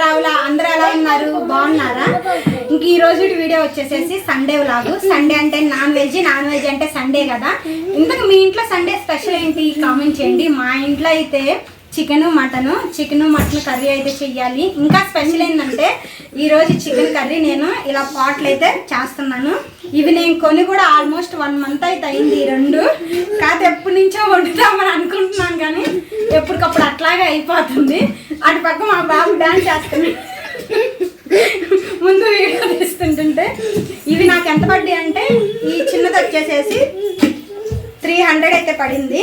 రావుల అందరూ ఎలా ఉన్నారు? బాగున్నారా? ఇంక ఈ రోజు వీడియో వచ్చేసేసి సండే వ్లాగ్ సండే అంటే నాన్ వెజ్ నాన్ వెజ్ అంటే సండే కదా. ఇంతకు మీ ఇంట్లో సండే స్పెషల్ ఏంటి? కామెంట్ చేయండి. మా ఇంట్లో అయితే chicken mutton chicken mutton curry అయితే చెయ్యాలి. ఇంకా స్పెషల్ ఏంటంటే ఈరోజు చికెన్ కర్రీ నేను ఇలా పాట్లు అయితే చేస్తున్నాను. ఇవి నేను కొని కూడా ఆల్మోస్ట్ వన్ మంత్ అయితే అయింది ఈ రెండు. కాదు ఎప్పటి నుంచో వండుతామని అనుకుంటున్నాను కానీ ఎప్పటికప్పుడు అట్లాగే అయిపోతుంది. అటు పక్క మా బాబు డాన్స్ చేస్తున్నాడు ముందు వీడియో తీస్తుంటుంటే ఇవి నాకు ఎంత పడ్డాయి అంటే ఈ చిన్నది వచ్చేసేసి త్రీ హండ్రెడ్ అయితే పడింది.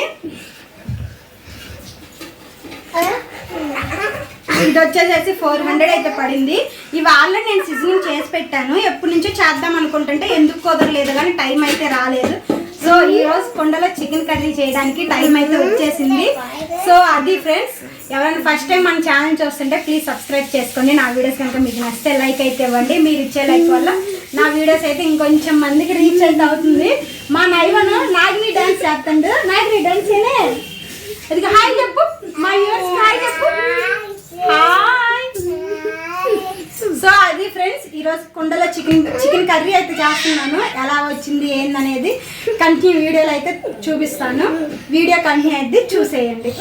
ఇది వచ్చేసేసి ఫోర్ హండ్రెడ్ అయితే పడింది. ఇవి ఆల్రెడీ నేను సీజనింగ్ చేసి పెట్టాను. ఎప్పటి నుంచో చేద్దాం అనుకుంటుంటే ఎందుకు కుదరలేదు కానీ టైం అయితే రాలేదు. సో ఈరోజు కొండలో చికెన్ కర్రీ చేయడానికి టైం అయితే వచ్చేసింది. సో అది ఫ్రెండ్స్ ఎవరైనా ఫస్ట్ టైం మన ఛానల్ చూస్తుంటే ప్లీజ్ సబ్స్క్రైబ్ చేసుకోండి. నా వీడియోస్ కనుక మీకు నచ్చితే లైక్ అయితే ఇవ్వండి. మీరు ఇచ్చే లైక్ వల్ల నా వీడియోస్ అయితే ఇంకొంచెం మందికి రీచ్ అయితే అవుతుంది. మా నైవను నాగిని డాన్స్ చేస్తాడు. నాగిని డాన్స్ ఏనే అది హాయ్ చెప్పు. మా యూర్స్ హాయ్ చెప్పు. హాయ్ సో అది ఫ్రెండ్స్ ఈరోజు కుండలో చికెన్ చికెన్ కర్రీ అయితే చేస్తున్నాను. ఎలా వచ్చింది ఏందనేది. కంటిన్యూ వీడియోలో అయితే చూపిస్తాను. వీడియో కంటిన్యూ అయితే చూసేయండి.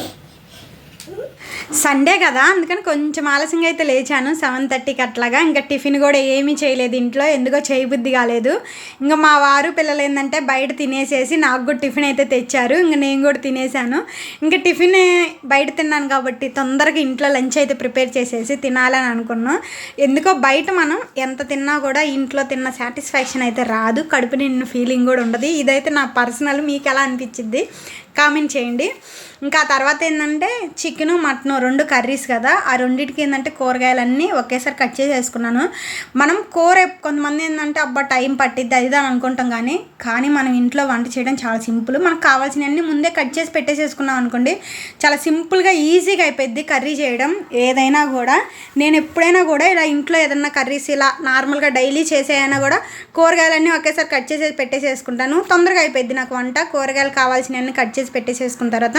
సండే కదా అందుకని కొంచెం ఆలస్యంగా అయితే లేచాను. సెవెన్ థర్టీకి అట్లాగా. ఇంకా టిఫిన్ కూడా ఏమీ చేయలేదు ఇంట్లో ఎందుకో చేయబుద్ధి కాలేదు. ఇంకా మా వారు పిల్లలు ఏంటంటే బయట తినేసేసి నాకు కూడా టిఫిన్ అయితే తెచ్చారు. ఇంకా నేను కూడా తినేసాను. ఇంకా టిఫిన్ బయట తిన్నాను కాబట్టి తొందరగా ఇంట్లో లంచ్ అయితే ప్రిపేర్ చేసేసి తినాలని అనుకున్నాం. ఎందుకో బయట మనం ఎంత తిన్నా కూడా ఇంట్లో తిన్న సాటిస్ఫాక్షన్ అయితే రాదు. కడుపు నిన్న ఫీలింగ్ కూడా ఉండదు. ఇదైతే నా పర్సనల్ మీకు ఎలా అనిపించింది కామెంట్ చేయండి. ఇంకా ఆ తర్వాత ఏంటంటే చికెను మటను రెండు కర్రీస్ కదా. ఆ రెండింటికి ఏంటంటే కూరగాయలన్నీ ఒకేసారి కట్ చేసి వేసుకున్నాను మనం కూర కొంతమంది ఏంటంటే అబ్బా టైం పట్టిద్ది అది అని అనుకుంటాం కానీ కానీ మనం ఇంట్లో వంట చేయడం చాలా సింపుల్. మనకు కావాల్సినవన్నీ ముందే కట్ చేసి పెట్టేసేసుకున్నాం అనుకోండి చాలా సింపుల్గా ఈజీగా అయిపోద్ది కర్రీ చేయడం. ఏదైనా కూడా నేను ఎప్పుడైనా కూడా ఇలా ఇంట్లో ఏదైనా కర్రీస్ ఇలా నార్మల్గా డైలీ చేసేయైనా కూడా కూరగాయలన్నీ ఒకేసారి కట్ చేసి పెట్టేసేసుకుంటాను. తొందరగా అయిపోద్ది నాకు వంట. కూరగాయలు కావాల్సినవన్నీ కట్ చేసి పెట్టేసేసుకున్న తర్వాత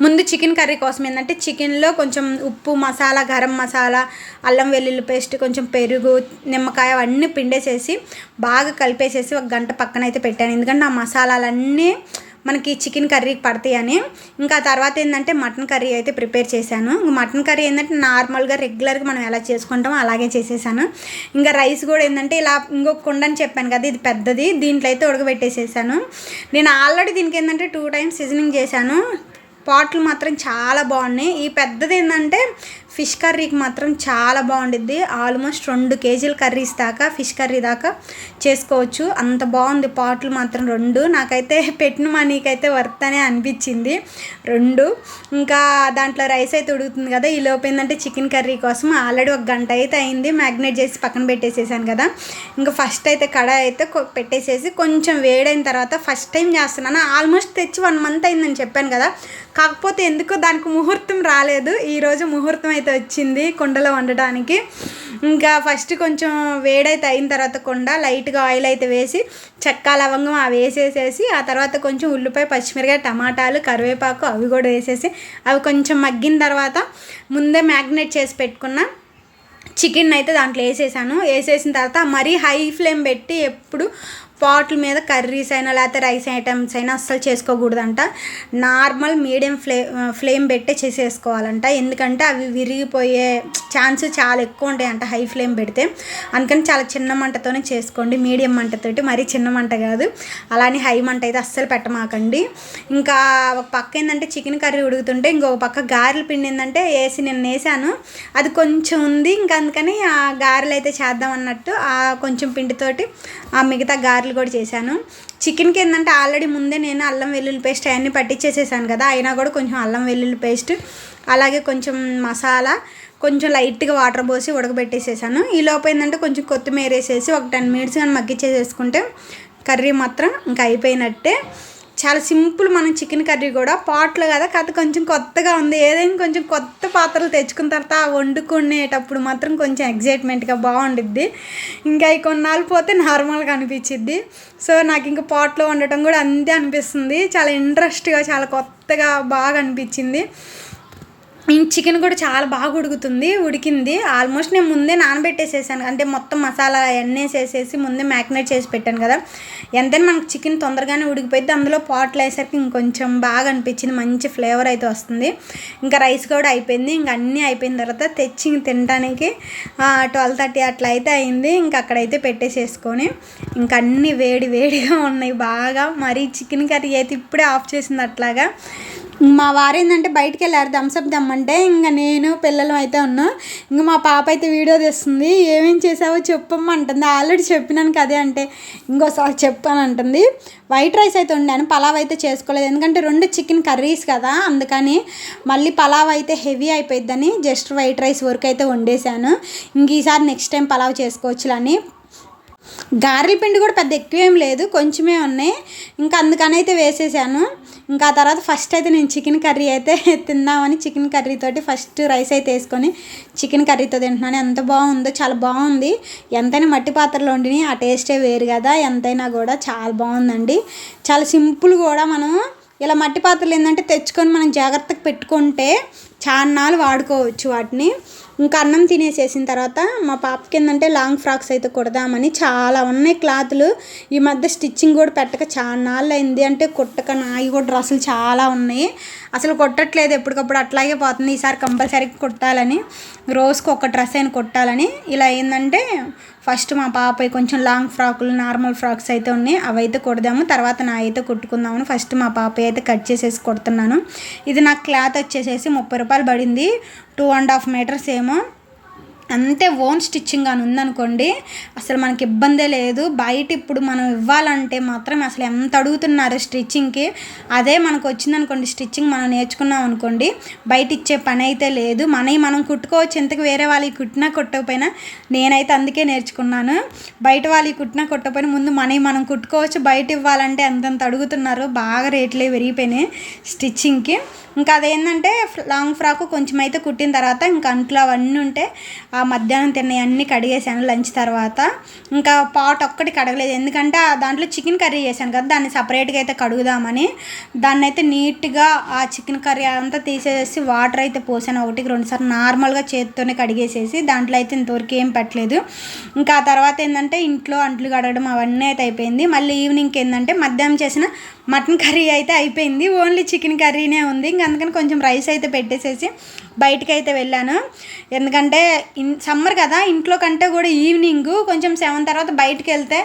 ముందు చికెన్ కర్రీ కోసం ఏంటంటే చికెన్లో కొంచెం ఉప్పు మసాలా గరం మసాలా అల్లం వెల్లుల్లి పేస్ట్ కొంచెం పెరుగు నిమ్మకాయ అవన్నీ పిండేసేసి బాగా కలిపేసేసి ఒక గంట పక్కన అయితే పెట్టాను. ఎందుకంటే ఆ మసాలాలన్నీ మనకి చికెన్ కర్రీకి పడతాయని. ఇంకా తర్వాత ఏంటంటే మటన్ కర్రీ అయితే ప్రిపేర్ చేశాను. ఇంకా మటన్ కర్రీ ఏంటంటే నార్మల్గా రెగ్యులర్గా మనం ఎలా చేసుకుంటామో అలాగే చేసేసాను. ఇంకా రైస్ కూడా ఏంటంటే ఇలా ఇంకొక కుండని చెప్పాను కదా ఇది పెద్దది. దీంట్లో అయితే ఉడకబెట్టేసేసాను. నేను ఆల్రెడీ దీనికి ఏంటంటే టూ టైమ్స్ సీజనింగ్ చేశాను. పాట్లు మాత్రం చాలా బాగున్నాయి. ఈ పెద్దది ఏంటంటే ఫిష్ కర్రీకి మాత్రం చాలా బాగుండిద్ది. ఆల్మోస్ట్ రెండు కేజీల కర్రీస్ దాకా ఫిష్ కర్రీ దాకా చేసుకోవచ్చు. అంత బాగుంది పాట్లు మాత్రం రెండు. నాకైతే పెట్టిన మనీకి అయితే వర్త్ అనే అనిపించింది. రెండు. ఇంకా దాంట్లో రైస్ అయితే ఉడుకుతుంది కదా ఈ లోపు ఏంటంటే చికెన్ కర్రీ కోసం ఆల్రెడీ ఒక గంట అయితే అయింది. మ్యాగ్నేట్ చేసి పక్కన పెట్టేసేసాను కదా. ఇంకా ఫస్ట్ అయితే కడాయి అయితే పెట్టేసేసి కొంచెం వేడైన తర్వాత ఫస్ట్ టైం చేస్తున్నాను. ఆల్మోస్ట్ తెచ్చి వన్ మంత్ అయిందని చెప్పాను కదా. కాకపోతే ఎందుకో దానికి ముహూర్తం రాలేదు. ఈరోజు ముహూర్తం అయితే వచ్చింది కుండలో వండడానికి. ఇంకా ఫస్ట్ కొంచెం వేడైతే అయిన తర్వాత కొండ లైట్గా ఆయిల్ అయితే వేసి చెక్క లవంగం అవి వేసేసేసి ఆ తర్వాత కొంచెం ఉల్లిపాయ పచ్చిమిరకాయ టమాటాలు కరివేపాకు అవి కూడా వేసేసి అవి కొంచెం మగ్గిన తర్వాత ముందే మ్యాగ్నేట్ చేసి పెట్టుకున్న చికెన్ అయితే దాంట్లో వేసేసాను. వేసేసిన తర్వాత మరీ హై ఫ్లేమ్ పెట్టి ఎప్పుడు పాట్ల మీద కర్రీస్ అయినా లేకపోతే రైస్ ఐటమ్స్ అయినా అస్సలు చేసుకోకూడదంట. నార్మల్ మీడియం ఫ్లే ఫ్లేమ్ పెట్టే చేసేసుకోవాలంట. ఎందుకంటే అవి విరిగిపోయే ఛాన్స్ చాలా ఎక్కువ ఉంటాయంట హై ఫ్లేమ్ పెడితే. అందుకని చాలా చిన్న మంటతోనే చేసుకోండి. మీడియం మంటతోటి మరీ చిన్న మంట కాదు. అలానే హై మంట అయితే అస్సలు పెట్టమాకండి. ఇంకా ఒక పక్క ఏంటంటే చికెన్ కర్రీ ఉడుకుతుంటే ఇంకొక పక్క గారెల పిండి ఏంటంటే వేసి నేను వేసాను అది కొంచెం ఉంది. ఇంకా అందుకని ఆ గారెలు అయితే చేద్దాం అన్నట్టు ఆ కొంచెం పిండితోటి ఆ మిగతా గారెలు కూడా చేశాను. చికెన్కి ఏంటంటే ఆల్రెడీ ముందే నేను అల్లం వెల్లుల్లి పేస్ట్ అవన్నీ పట్టించేసేసాను కదా అయినా కూడా కొంచెం అల్లం వెల్లుల్లి పేస్ట్ అలాగే కొంచెం మసాలా కొంచెం లైట్గా వాటర్ పోసి ఉడకబెట్టేసేసాను. ఈ లోపు ఏంటంటే కొంచెం కొత్తిమీర వేసేసి ఒక టెన్ మినిట్స్ కానీ మగ్గిచ్చేసేసుకుంటే కర్రీ మాత్రం ఇంకా అయిపోయినట్టే. చాలా సింపుల్ మనం చికెన్ కర్రీ కూడా పాట్లో కదా కథ కొంచెం కొత్తగా ఉంది. ఏదైనా కొంచెం కొత్త పాత్రలు తెచ్చుకున్న తర్వాత వండుకునేటప్పుడు మాత్రం కొంచెం ఎగ్జైట్మెంట్గా బాగుండిద్ది. ఇంకా ఈ కొన్నాళ్ళు పోతే నార్మల్గా అనిపించిద్ది. సో నాకు ఇంకా పాట్లో వండటం కూడా అంతే అనిపిస్తుంది. చాలా ఇంట్రెస్ట్గా చాలా కొత్తగా బాగా అనిపించింది. చికెన్ కూడా చాలా బాగా ఉడుకుతుంది ఉడికింది. ఆల్మోస్ట్ నేను ముందే నానబెట్టేసేసాను. అంటే మొత్తం మసాలా అవన్నీ వేసేసి ముందే మ్యాగ్నేట్ చేసి పెట్టాను కదా. ఎంతైనా మనకు చికెన్ తొందరగానే ఉడికిపోయింది అందులో పాట్లు వేసరికి ఇంకొంచెం బాగా అనిపించింది. మంచి ఫ్లేవర్ అయితే వస్తుంది. ఇంకా రైస్ కూడా అయిపోయింది. ఇంకా అన్నీ అయిపోయిన తర్వాత తెచ్చి తినడానికి ట్వెల్వ్ థర్టీ అట్లా అయితే అయింది. ఇంకా అక్కడైతే పెట్టేసేసుకొని ఇంకా అన్నీ వేడి వేడిగా ఉన్నాయి. బాగా మరీ చికెన్ కర్రీ అయితే ఇప్పుడే ఆఫ్ చేసింది అట్లాగా. మా వారు ఏంటంటే బయటికి వెళ్ళారు థమ్స్అప్ దమ్మంటే ఇంకా నేను పిల్లలు అయితే ఉన్నాం. ఇంకా మా పాప అయితే వీడియో తెస్తుంది ఏమేం చేసావో చెప్పమ్మా అంటుంది. ఆల్రెడీ చెప్పినాను కదే అంటే ఇంకోసారి చెప్పాను అంటుంది. వైట్ రైస్ అయితే వండాను పలావ్ అయితే చేసుకోలేదు. ఎందుకంటే రెండు చికెన్ కర్రీస్ కదా అందుకని మళ్ళీ పలావ్ అయితే హెవీ అయిపోయిద్దని జస్ట్ వైట్ రైస్ వరకు అయితే వండేశాను. ఇంక ఈసారి నెక్స్ట్ టైం పలావ్ చేసుకోవచ్చులని గారెల పిండి కూడా పెద్ద ఎక్కువ ఏం లేదు కొంచెమే ఉన్నాయి. ఇంకా అందుకని అయితే వేసేసాను. ఇంకా ఆ తర్వాత ఫస్ట్ అయితే నేను చికెన్ కర్రీ అయితే తిందామని చికెన్ కర్రీతోటి ఫస్ట్ రైస్ అయితే వేసుకొని చికెన్ కర్రీతో తింటున్నాను. ఎంత బాగుందో చాలా బాగుంది. ఎంతైనా మట్టి పాత్రలో వండిని ఆ టేస్టే వేరు కదా. ఎంతైనా కూడా చాలా బాగుందండి. చాలా సింపుల్ కూడా మనం ఇలా మట్టి పాత్రలు ఏంటంటే తెచ్చుకొని మనం జాగ్రత్తగా పెట్టుకుంటే చాన్నాళ్ళు వాడుకోవచ్చు వాటిని. ఇంకా అన్నం తినేసేసిన తర్వాత మా పాపకి ఏంటంటే లాంగ్ ఫ్రాక్స్ అయితే కుడదామని చాలా ఉన్నాయి క్లాతులు. ఈ మధ్య స్టిచ్చింగ్ కూడా పెట్టక చాలా నాళ్ళు అయింది. అంటే కుట్టక నాయి కూడా డ్రెస్సులు చాలా ఉన్నాయి. అసలు కొట్టట్లేదు. ఎప్పటికప్పుడు అట్లాగే పోతుంది. ఈసారి కంపల్సరీ కుట్టాలని రోజుకు ఒక డ్రెస్ అయినా కుట్టాలని. ఇలా ఏంటంటే ఫస్ట్ మా పాప కొంచెం లాంగ్ ఫ్రాకులు నార్మల్ ఫ్రాక్స్ అయితే ఉన్నాయి. అవి అయితే కుడదాము. తర్వాత నా అయితే కుట్టుకుందామని ఫస్ట్ మా పాప అయితే కట్ చేసేసి కుడుతున్నాను. ఇది నాకు క్లాత్ వచ్చేసేసి ముప్పై రూపాయలు పడింది. టూ అండ్ హాఫ్ మీటర్స్ ఏమో. అంతే ఓన్ స్టిచ్చింగ్ అని ఉందనుకోండి అసలు మనకి ఇబ్బందే లేదు. బయట ఇప్పుడు మనం ఇవ్వాలంటే మాత్రం అసలు ఎంత అడుగుతున్నారు స్టిచ్చింగ్కి? అదే మనకు వచ్చిందనుకోండి స్టిచ్చింగ్ మనం నేర్చుకున్నాం అనుకోండి బయట ఇచ్చే పని అయితే లేదు. మనవి మనం కుట్టుకోవచ్చు ఇంతకు వేరే వాళ్ళకి కుట్టినా కుట్టకపోయినా నేనైతే అందుకే నేర్చుకున్నాను. బయట వాళ్ళకి కుట్టినా కుట్టకపోయినా ముందు మనవి మనం కుట్టుకోవచ్చు. బయట ఇవ్వాలంటే ఎంతెంత అడుగుతున్నారు బాగా రేట్లే పెరిగిపోయినాయి స్టిచ్చింగ్కి. ఇంకా అదేంటంటే లాంగ్ ఫ్రాక్ కొంచెం అయితే కుట్టిన తర్వాత ఇంకా అంట్లో అవన్నీ ఉంటే ఆ మధ్యాహ్నం తిన్నవి అన్నీ కడిగేసాను లంచ్ తర్వాత. ఇంకా పాట్ ఒక్కటి కడగలేదు. ఎందుకంటే ఆ దాంట్లో చికెన్ కర్రీ చేశాను కదా దాన్ని సపరేట్గా అయితే కడుగుదామని. దాన్ని అయితే నీట్గా ఆ చికెన్ కర్రీ అంతా తీసేసి వాటర్ అయితే పోసాను ఒకటికి రెండుసార్లు నార్మల్గా చేతితోనే కడిగేసేసి దాంట్లో అయితే ఇంతవరకు ఏం పెట్టలేదు. ఇంకా ఆ తర్వాత ఏంటంటే ఇంట్లో అంట్లు కడగడం అవన్నీ అయితే అయిపోయింది. మళ్ళీ ఈవినింగ్కి ఏంటంటే మధ్యాహ్నం చేసిన మటన్ కర్రీ అయితే అయిపోయింది. ఓన్లీ చికెన్ కర్రీనే ఉంది. ఇంక అందుకని కొంచెం రైస్ అయితే పెట్టేసేసి బయటకు అయితే వెళ్ళాను. ఎందుకంటే సమ్మర్ కదా ఇంట్లో కంటే కూడా ఈవినింగ్ కొంచెం సెవెన్ తర్వాత బయటకు వెళ్తే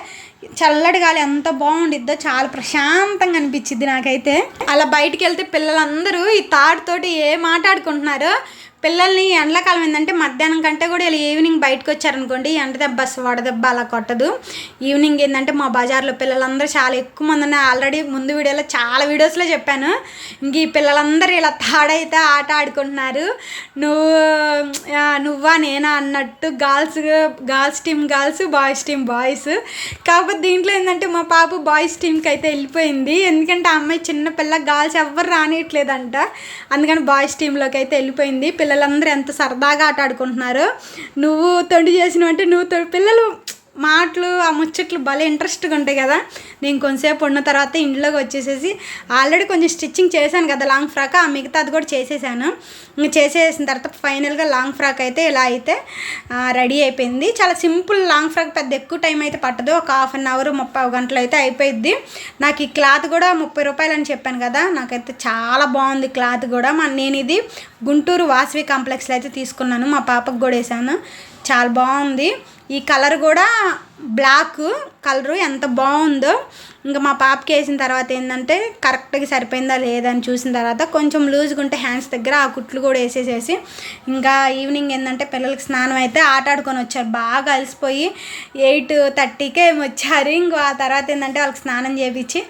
చల్లటి గాలి ఎంత బాగుండిద్దో చాలా ప్రశాంతంగా అనిపించింది నాకైతే. అలా బయటికి వెళ్తే పిల్లలందరూ ఈ తాడుతోటి ఏ మాట్లాడుకుంటున్నారో పిల్లల్ని ఎండాకాలం ఏంటంటే మధ్యాహ్నం కంటే కూడా ఇలా ఈవినింగ్ బయటకు వచ్చారనుకోండి ఎండ దెబ్బ వడదెబ్బ అలా కొట్టదు. ఈవినింగ్ ఏంటంటే మా బజార్లో పిల్లలందరూ చాలా ఎక్కువ మంది ఉన్నాయి ఆల్రెడీ ముందు వీడియోలో చాలా వీడియోస్లో చెప్పాను. ఇంక ఈ పిల్లలందరూ ఇలా తాడైతే ఆట ఆడుకుంటున్నారు. నువ్వు నువ్వా నేనా అన్నట్టు girls girls team girls boys team boys. కాకపోతే దీంట్లో ఏంటంటే మా పాప బాయ్స్ టీంకి అయితే వెళ్ళిపోయింది. ఎందుకంటే ఆ అమ్మాయి చిన్న పిల్ల గర్ల్స్ ఎవ్వరు రానియట్లేదంట. అందుకని బాయ్స్ టీంలోకి అయితే వెళ్ళిపోయింది. పిల్ల పిల్లలందరూ ఎంత సరదాగా ఆట ఆడుకుంటున్నారు. నువ్వు తొండి చేసినవంటే నువ్వు తొ- పిల్లలు మాటలు ఆ ముచ్చట్లు భలే ఇంట్రెస్ట్గా ఉంటాయి కదా. నేను కొంతసేపు ఉన్న తర్వాత ఇంట్లోకి వచ్చేసేసి ఆల్రెడీ కొంచెం స్టిచ్చింగ్ చేశాను కదా లాంగ్ ఫ్రాక్. ఆ మిగతా అది కూడా చేసేసాను. ఇంకా చేసేసిన తర్వాత ఫైనల్గా లాంగ్ ఫ్రాక్ అయితే ఇలా అయితే రెడీ అయిపోయింది. చాలా సింపుల్ లాంగ్ ఫ్రాక్ పెద్ద ఎక్కువ టైం అయితే పట్టదు. ఒక హాఫ్ అన్ అవర్ ముప్పై గంటలు అయితే అయిపోయింది నాకు ఈ క్లాత్ కూడా ముప్పై రూపాయలు అని చెప్పాను కదా నాకైతే చాలా బాగుంది క్లాత్ కూడా. మా నేను ఇది గుంటూరు వాసవి కాంప్లెక్స్లో అయితే తీసుకున్నాను. మా పాపకు కూడా వేసాను. చాలా బాగుంది. ఈ కలర్ కూడా బ్లాక్ కలరు ఎంత బాగుందో. ఇంకా మా పాపకి వేసిన తర్వాత ఏంటంటే కరెక్ట్గా సరిపోయిందా లేదా అని చూసిన తర్వాత కొంచెం లూజ్గా ఉంటే హ్యాండ్స్ దగ్గర ఆ కుట్లు కూడా వేసేసేసి ఇంకా ఈవినింగ్ ఏంటంటే పిల్లలకి స్నానం అయితే ఆట ఆడుకొని వచ్చారు. బాగా అలసిపోయి ఎయిట్ థర్టీకే వచ్చారు. ఇంకో ఆ తర్వాత ఏంటంటే వాళ్ళకి స్నానం చేపించి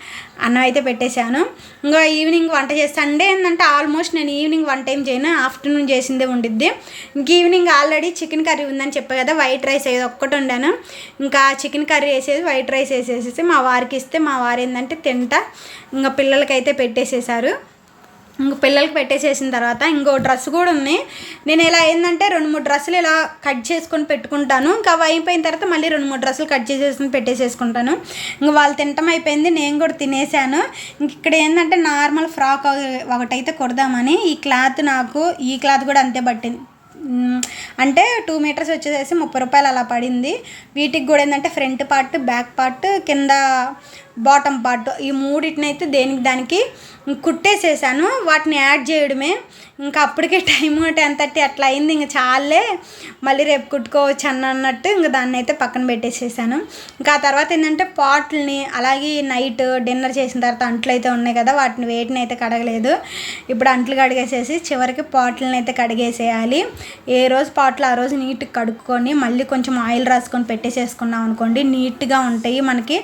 అన్నం అయితే పెట్టేశాను. ఇంకా ఈవినింగ్ వంట చేసి సండే ఏంటంటే ఆల్మోస్ట్ నేను ఈవినింగ్ వన్ టైం చేయను ఆఫ్టర్నూన్ చేసిందే ఉండిద్ది. ఇంక ఈవినింగ్ ఆల్రెడీ చికెన్ కర్రీ ఉందని చెప్పా కదా వైట్ రైస్ ఏదో ఒక్కటి వండాను. ఇంకా చికెన్ కర్రీ వేసేసి వైట్ రైస్ వేసేసేసి మా వారికి ఇస్తే మా వారు ఏంటంటే తింటా. ఇంకా పిల్లలకైతే పెట్టేసేసారు ఇంక పిల్లలకి పెట్టేసేసిన తర్వాత ఇంకో డ్రెస్ కూడా ఉన్నాయి నేను ఇలా ఏంటంటే రెండు మూడు డ్రెస్సులు ఇలా కట్ చేసుకొని పెట్టుకుంటాను. ఇంకా అవి అయిపోయిన తర్వాత మళ్ళీ రెండు మూడు డ్రెస్సులు కట్ చేసేసుకుని పెట్టేసేసుకుంటాను. ఇంక వాళ్ళు తినటం అయిపోయింది. నేను కూడా తినేసాను ఇంక ఇక్కడ ఏంటంటే నార్మల్ ఫ్రాక్ ఒకటైతే కొడదామని ఈ క్లాత్ నాకు ఈ క్లాత్ కూడా అంతే పట్టింది. అంటే టూ మీటర్స్ వచ్చేసేసి ముప్పై రూపాయలు అలా పడింది. వీటికి కూడా ఏంటంటే ఫ్రంట్ పార్ట్ బ్యాక్ పార్ట్ కింద బాటమ్ పార్ట్ ఈ మూడింటిని అయితే దేనికి దానికి కుట్టేసేసాను. వాటిని యాడ్ చేయడమే. ఇంకా అప్పటికే టైం టెన్ థర్టీ అట్లా అయింది. ఇంకా చాలే మళ్ళీ రేపు కుట్టుకోవచ్చు అన్న అన్నట్టు ఇంకా దాన్ని అయితే పక్కన పెట్టేసేసాను. ఇంకా ఆ తర్వాత ఏంటంటే పాట్లని అలాగే నైట్ డిన్నర్ చేసిన తర్వాత అంట్లు అయితే ఉన్నాయి కదా వాటిని వేటిని అయితే కడగలేదు. ఇప్పుడు అంట్లు కడిగేసేసి చివరికి పాట్లని అయితే కడిగేసేయాలి. ఏ రోజు పాట్లు ఆ రోజు నీట్గా కడుక్కొని మళ్ళీ కొంచెం ఆయిల్ రాసుకొని పెట్టేసేసుకున్నాం అనుకోండి నీట్గా ఉంటాయి. మనకి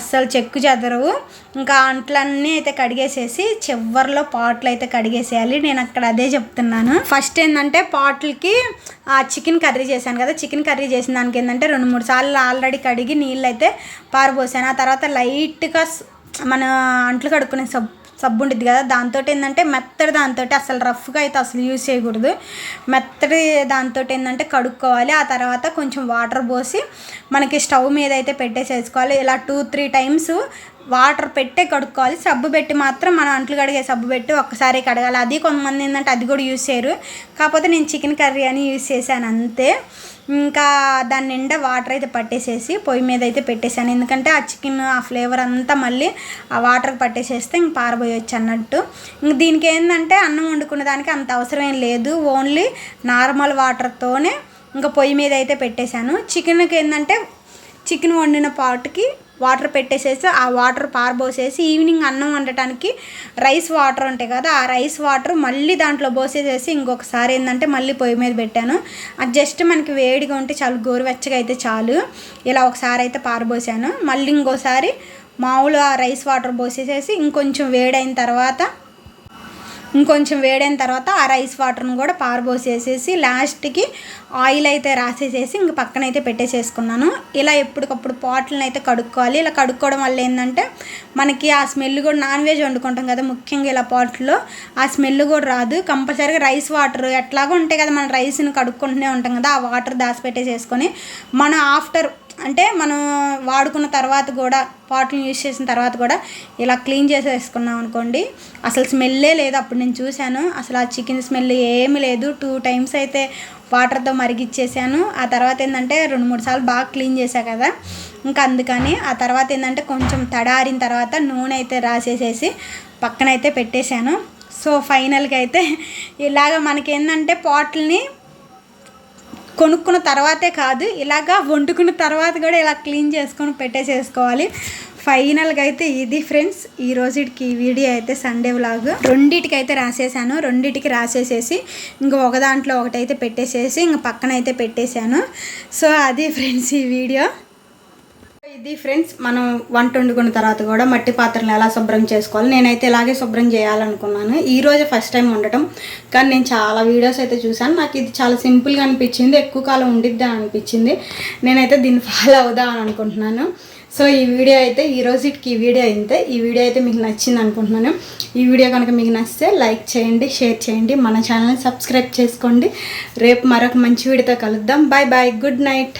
అస్సలు చెక్కు చెదరవు. ఇంకా అంట్లన్నీ అయితే కడిగేసేసి చివరిలో పాట్లు అయితే కడిగేసేయాలి. నేను అక్కడ అదే చెప్తున్నాను. ఫస్ట్ ఏంటంటే పాట్లకి ఆ చికెన్ కర్రీ చేశాను కదా చికెన్ కర్రీ చేసిన దానికి ఏంటంటే రెండు మూడు సార్లు ఆల్రెడీ కడిగి నీళ్ళు అయితే పారబోసాను. ఆ తర్వాత లైట్గా మన అంట్లు కడుక్కునే సబ్బు సబ్బు ఉంటుంది కదా దాంతో ఏంటంటే మెత్తడి దాంతో అసలు రఫ్గా అయితే అసలు యూజ్ చేయకూడదు. మెత్తడి దాంతో ఏంటంటే కడుక్కోవాలి ఆ తర్వాత కొంచెం వాటర్ పోసి మనకి స్టవ్ మీద అయితే పెట్టేసేసుకోవాలి. ఇలా టూ త్రీ టైమ్స్ వాటర్ పెట్టే కడుక్కోవాలి. సబ్బు పెట్టి మాత్రం మనం అంట్లు కడిగే సబ్బు పెట్టి ఒక్కసారి కడగాలి. అది కొంతమంది ఏంటంటే అది కూడా యూజ్ చేయరు. కాకపోతే నేను చికెన్ కర్రీ అని యూస్ చేశాను అంతే. ఇంకా దాని నిండా వాటర్ అయితే పట్టేసేసి పొయ్యి మీద అయితే పెట్టేశాను. ఎందుకంటే ఆ చికెన్ ఆ ఫ్లేవర్ అంతా మళ్ళీ ఆ వాటర్ పట్టేసేస్తే ఇంక పారబోయొచ్చు అన్నట్టు. ఇంక దీనికి ఏంటంటే అన్నం వండుకునే దానికి అంత అవసరం ఏం లేదు. ఓన్లీ నార్మల్ వాటర్తోనే ఇంకా పొయ్యి మీద అయితే పెట్టేశాను. చికెన్కి ఏంటంటే చికెన్ వండిన పాటుకి వాటర్ పెట్టేసేసి ఆ వాటర్ పారబోసేసి ఈవినింగ్ అన్నం వండటానికి రైస్ వాటర్ ఉంటాయి కదా ఆ రైస్ వాటర్ మళ్ళీ దాంట్లో పోసేసేసి ఇంకొకసారి ఏంటంటే మళ్ళీ పొయ్యి మీద పెట్టాను. అది జస్ట్ మనకి వేడిగా ఉంటే చాలు గోరువెచ్చగా అయితే చాలు. ఇలా ఒకసారి అయితే పారబోసాను. మళ్ళీ ఇంకోసారి మామూలు ఆ రైస్ వాటర్ పోసేసేసి ఇంకొంచెం వేడైన తర్వాత ఇంకొంచెం వేడైన తర్వాత ఆ రైస్ వాటర్ని కూడా పారబోసేసేసి లాస్ట్కి ఆయిల్ అయితే రాసేసేసి ఇంక పక్కన అయితే పెట్టేసేసుకున్నాను. ఇలా ఎప్పటికప్పుడు పాటలను అయితే కడుక్కోవాలి. ఇలా కడుక్కోవడం వల్ల ఏంటంటే మనకి ఆ స్మెల్ కూడా నాన్ వెజ్ వండుకుంటాం కదా ముఖ్యంగా ఇలా పాట్లో ఆ స్మెల్ కూడా రాదు. కంపల్సరీగా రైస్ వాటర్ ఎట్లాగో ఉంటాయి కదా మనం రైస్ని కడుక్కుంటూనే ఉంటాం కదా ఆ వాటర్ దాచిపెట్టేసేసుకొని మన ఆఫ్టర్ అంటే మనం వాడుకున్న తర్వాత కూడా పాటలు యూజ్ చేసిన తర్వాత కూడా ఇలా క్లీన్ చేసేసుకున్నాం అనుకోండి అసలు స్మెల్లే లేదు. అప్పుడు నేను చూశాను అసలు ఆ చికెన్ స్మెల్ ఏమీ లేదు. టూ టైమ్స్ అయితే వాటర్తో మరిగిచ్చేసాను. ఆ తర్వాత ఏంటంటే రెండు మూడు సార్లు బాగా క్లీన్ చేశా కదా. ఇంకా అందుకని ఆ తర్వాత ఏంటంటే కొంచెం తడారిన తర్వాత నూనె అయితే రాసేసేసి పక్కనైతే పెట్టేశాను. సో ఫైనల్గా అయితే ఇలాగ మనకేంటంటే పాటిల్ని పాటల్ని కొనుక్కున్న తర్వాతే కాదు ఇలాగా వండుకున్న తర్వాత కూడా ఇలా క్లీన్ చేసుకొని పెట్టేసేసుకోవాలి. ఫైనల్గా అయితే ఇది ఫ్రెండ్స్ ఈ రోజుకి వీడియో అయితే సండే వ్లాగ్ రెండింటికి అయితే రాసేసాను. రెండింటికి రాసేసేసి ఇంక ఒక దాంట్లో ఒకటైతే పెట్టేసేసి ఇంక పక్కన అయితే పెట్టేశాను. సో అది ఫ్రెండ్స్ ఈ వీడియో. ఇది ఫ్రెండ్స్ మనం వంట వండుకున్న తర్వాత కూడా మట్టి పాత్రలు ఎలా శుభ్రం చేసుకోవాలి నేనైతే ఇలాగే శుభ్రం చేయాలనుకున్నాను. ఈ ఫస్ట్ టైం వండటం కానీ నేను చాలా వీడియోస్ అయితే చూసాను నాకు ఇది చాలా సింపుల్గా అనిపించింది ఎక్కువ కాలం ఉండిద్ది అని అనిపించింది. నేనైతే దీన్ని ఫాలో అవుదాం అని అనుకుంటున్నాను. సో ఈ వీడియో అయితే ఈ రోజుకి ఈ వీడియో అయితే ఈ వీడియో అయితే మీకు నచ్చింది అనుకుంటున్నాను. ఈ వీడియో కనుక మీకు నచ్చితే లైక్ చేయండి షేర్ చేయండి మన ఛానల్ని సబ్స్క్రైబ్ చేసుకోండి. రేపు మరొక మంచి వీడియోతో కలుద్దాం. Bye bye good night